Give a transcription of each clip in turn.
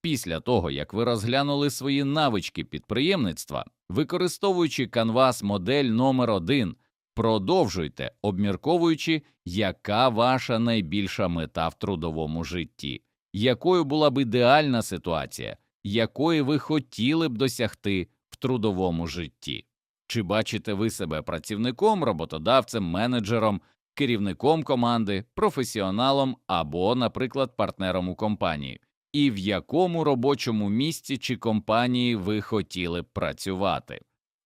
Після того, як ви розглянули свої навички підприємництва, використовуючи Canvas модель номер 1 продовжуйте, обмірковуючи, яка ваша найбільша мета в трудовому житті, якою була б ідеальна ситуація, якої ви хотіли б досягти в трудовому житті. Чи бачите ви себе працівником, роботодавцем, менеджером, керівником команди, професіоналом або, наприклад, партнером у компанії? І в якому робочому місці чи компанії ви хотіли б працювати?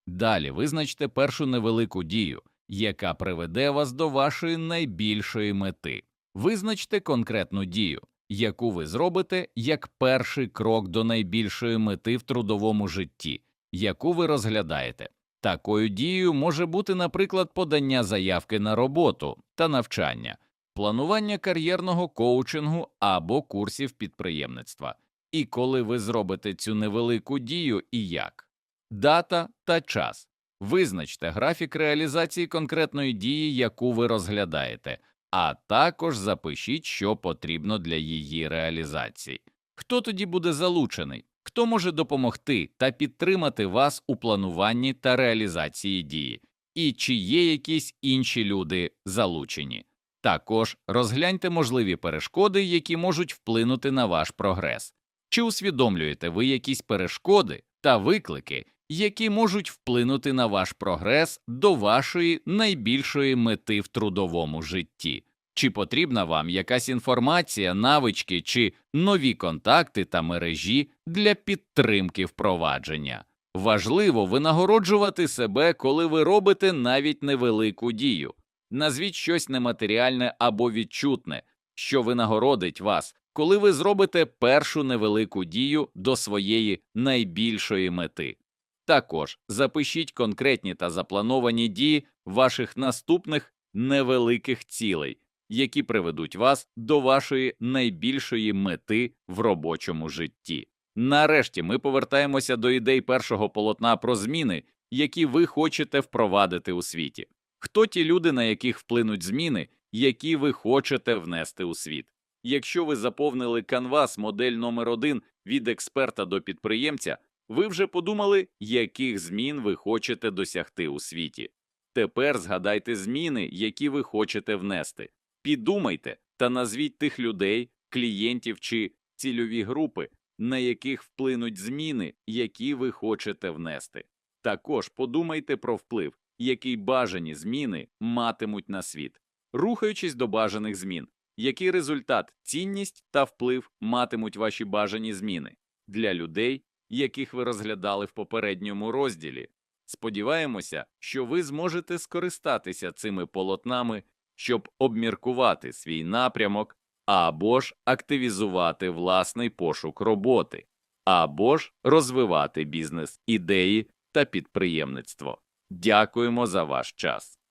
Далі визначте першу невелику дію, яка приведе вас до вашої найбільшої мети. Визначте конкретну дію, яку ви зробите як перший крок до найбільшої мети в трудовому житті, яку ви розглядаєте. Такою дією може бути, наприклад, подання заявки на роботу та навчання, планування кар'єрного коучингу або курсів підприємництва. І коли ви зробите цю невелику дію і як? Дата та час. Визначте графік реалізації конкретної дії, яку ви розглядаєте, а також запишіть, що потрібно для її реалізації. Хто тоді буде залучений? Хто може допомогти та підтримати вас у плануванні та реалізації дії? І чи є якісь інші люди залучені? Також розгляньте можливі перешкоди, які можуть вплинути на ваш прогрес. Чи усвідомлюєте ви якісь перешкоди та виклики, які можуть вплинути на ваш прогрес до вашої найбільшої мети в трудовому житті? Чи потрібна вам якась інформація, навички чи нові контакти та мережі для підтримки впровадження? Важливо винагороджувати себе, коли ви робите навіть невелику дію. Назвіть щось нематеріальне або відчутне, що винагородить вас, коли ви зробите першу невелику дію до своєї найбільшої мети. Також запишіть конкретні та заплановані дії ваших наступних невеликих цілей, які приведуть вас до вашої найбільшої мети в робочому житті. Нарешті ми повертаємося до ідей першого полотна про зміни, які ви хочете впровадити у світі. Хто ті люди, на яких вплинуть зміни, які ви хочете внести у світ? Якщо ви заповнили Canvas модель номер 1 від експерта до підприємця, ви вже подумали, яких змін ви хочете досягти у світі. Тепер згадайте зміни, які ви хочете внести. Підумайте та назвіть тих людей, клієнтів чи цільові групи, на яких вплинуть зміни, які ви хочете внести. Також подумайте про вплив, який бажані зміни матимуть на світ, рухаючись до бажаних змін, який результат, цінність та вплив матимуть ваші бажані зміни для людей, яких ви розглядали в попередньому розділі. Сподіваємося, що ви зможете скористатися цими полотнами, щоб обміркувати свій напрямок або ж активізувати власний пошук роботи, або ж розвивати бізнес ідеї та підприємництво. Дякуємо за ваш час.